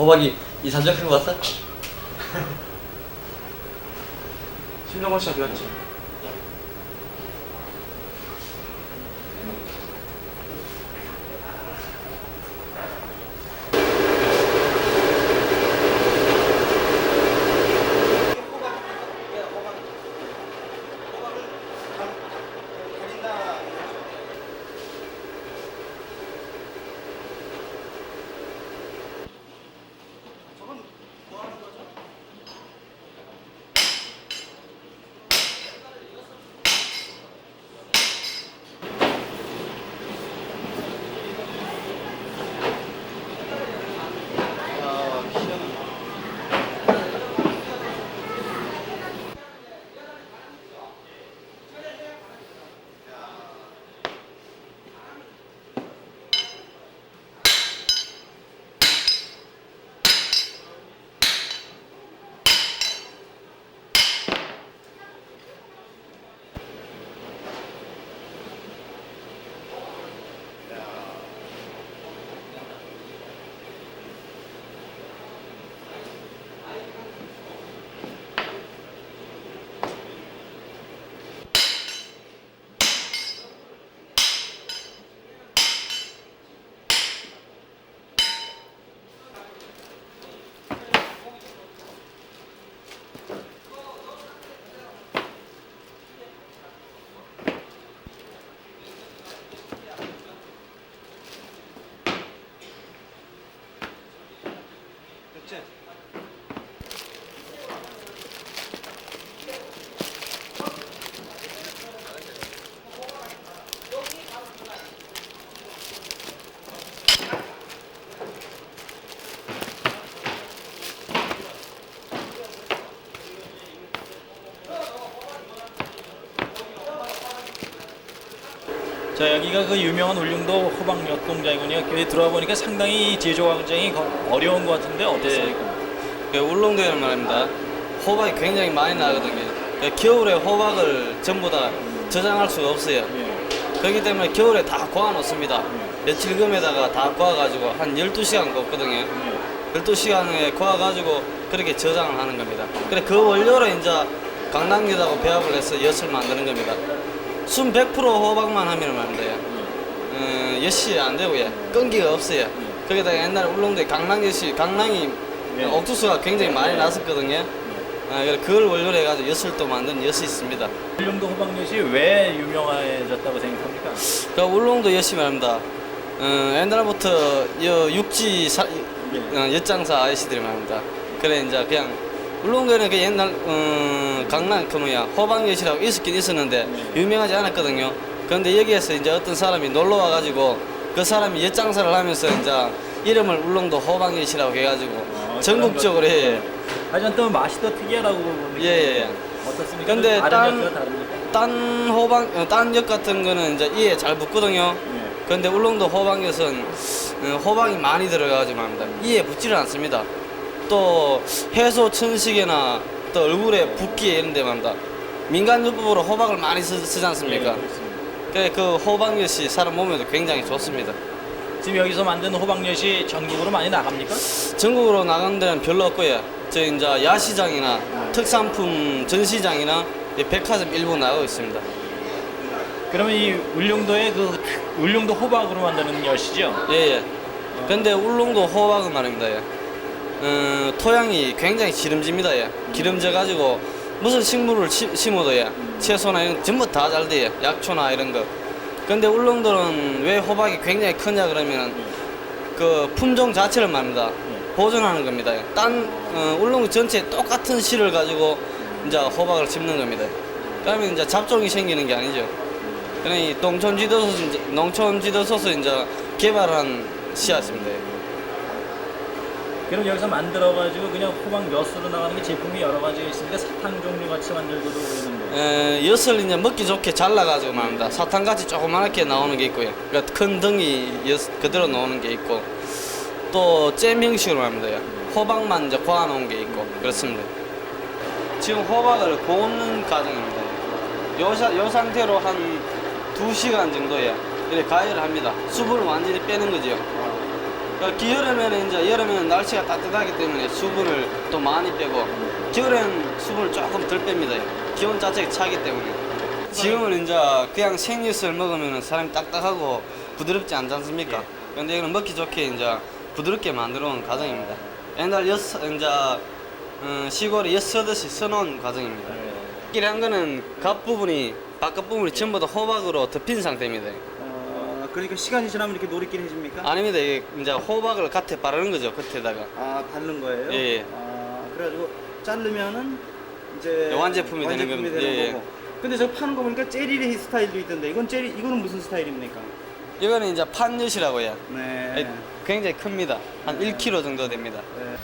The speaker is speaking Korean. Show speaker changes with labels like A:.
A: 호박이 이 산적한 거 봤어?
B: 신동원 씨 어디 갔지? Richard.
C: 자 여기가 그 유명한 울릉도 호박엿 공장이군요. 여기 들어와 보니까 상당히 제조 과정이 거- 어려운 것 같은데 어땠습니까?
D: 그 울릉도에는 말입니다. 호박이 굉장히 많이 나거든요. 그 겨울에 호박을 전부 다 저장할 수가 없어요.
C: 예.
D: 그렇기 때문에 겨울에 다 고아 놓습니다. 며칠금에다가 다 고아가지고 한 12시간 걷거든요. 12시간에 고아가지고 그렇게 저장을 하는 겁니다. 그래 그 원료로 이제 강낭엿하고 배합을 해서 엿을 만드는 겁니다. 순 100% 호박만 하면 말입니다. 어, 엿이 안 되고요. 끈기가 없어요. 거기다가 옛날에 울릉도에 강낭엿이 강낭이
C: 네.
D: 옥수수가 굉장히 많이 났었거든요. 아, 그래 그걸 원료로 해가지고 엿을 또 만든 엿이 있습니다.
C: 울릉도 호박엿이 왜 유명해졌다고 생각합니까?
D: 그 울릉도 엿이 말입니다. 어, 옛날부터 여 육지 사, 어, 엿장사 아저씨들이 말입니다. 그래 이제 그냥 울릉도에는 그 옛날 어, 강남 그 뭐야 호박엿이라고 있었긴 있었는데 유명하지 않았거든요. 그런데 여기에서 이제 어떤 사람이 놀러 와가지고 그 사람이 엿 장사를 하면서 이제 이름을 울릉도 호박엿이라고 해가지고
C: 아,
D: 전국적으로
C: 그런
D: 예,
C: 하여튼 또 맛이 더 특이하다고
D: 예, 예, 예.
C: 어떻습니까?
D: 근데
C: 다른
D: 딴-
C: 엿과 다릅니까?
D: 딴 호박, 어, 딴엿 같은 거는 이제 이에 잘 붙거든요.
C: 예.
D: 그런데 울릉도 호박엿은 어, 호박이 많이 들어가지고 합니다. 이에 붙지를 않습니다. 또 해소 천식이나 또 얼굴에 붓기 이런 데 말입니다. 민간요법으로 호박을 많이 쓰, 쓰지 않습니까?
C: 예, 그
D: 호박엿이 사람 몸에도 굉장히 좋습니다.
C: 지금 여기서 만든 호박엿이 전국으로 많이 나갑니까?
D: 전국으로 나가는 데는 별로 없고요. 저 이제 야시장이나 특산품 전시장이나 이 백화점 일부 나가고 있습니다.
C: 그러면 이 울릉도의 그 울릉도 호박으로 만드는 엿이죠?
D: 예 예. 근데 울릉도 호박은 말입니다. 예. 어, 토양이 굉장히 기름집니다. 예. 기름져 가지고 무슨 식물을 치- 심어도 예. 채소나 이런 거 전부 다 잘 돼요. 약초나 이런 거. 근데 울릉도는 왜 호박이 굉장히 크냐 그러면 그 품종 자체를 말입니다. 보존하는 겁니다. 예. 딴 어, 울릉도 전체에 똑같은 씨를 가지고 이제 호박을 심는 겁니다. 그러면 이제 잡종이 생기는 게 아니죠. 이 농촌 지도소서 이제 농촌 지도소서 이제 개발한 씨앗입니다.
C: 그럼 여기서 만들어가지고 그냥 호박 엿으로 나가는 게 제품이 여러 가지가 있으니까 사탕 종류 같이 만들고도 그러는데
D: 에, 엿을 이제 먹기 좋게 잘라가지고 말입니다. 사탕같이 조그맣게 나오는 게 있고요. 그러니까 큰 덩이 엿 그대로 나오는 게 있고 또 잼 형식으로 말입니다. 호박만 이제 고아 놓은 게 있고 그렇습니다. 지금 호박을 고는 과정입니다. 요, 사- 요 상태로 한 2시간 정도에 이렇게 가열을 합니다. 수분을 완전히 빼는 거죠. 그 여름에는 이제 여름에는 날씨가 따뜻하기 때문에 수분을 또 많이 빼고 겨울에는 수분을 조금 덜 뺍니다. 기온 자체가 차기 때문에. 지금은 이제 그냥 생육을 먹으면 사람이 딱딱하고 부드럽지 않지 않습니까? 근데 이거는 먹기 좋게 이제 부드럽게 만들어 놓은 과정입니다. 옛날 엿, 이제 어, 시골에 엿 써듯이 써놓은 과정입니다. 이한 거는 겉 부분이 바깥 부분이 전부 다 호박으로 덮인 상태입니다.
B: 어, 그러니까 시간이 지나면 이렇게 노릇길 해집니까?
D: 아닙니다. 이게 이제 호박을 겉에 바르는 거죠. 겉에다가.
B: 아, 바른 거예요?
D: 예, 예.
B: 아, 그래가지고 자르면은 이제
D: 예, 완제품이 되는
B: 완제품이
D: 겁니다.
B: 되는
D: 예, 예.
B: 거고. 근데 저 파는 거 보니까 제리레 스타일도 있던데 이건 제리 이거는 무슨 스타일입니까?
D: 이거는 이제 판엿이라고 해요.
B: 네.
D: 굉장히 큽니다. 한 1kg 정도 됩니다.
B: 네.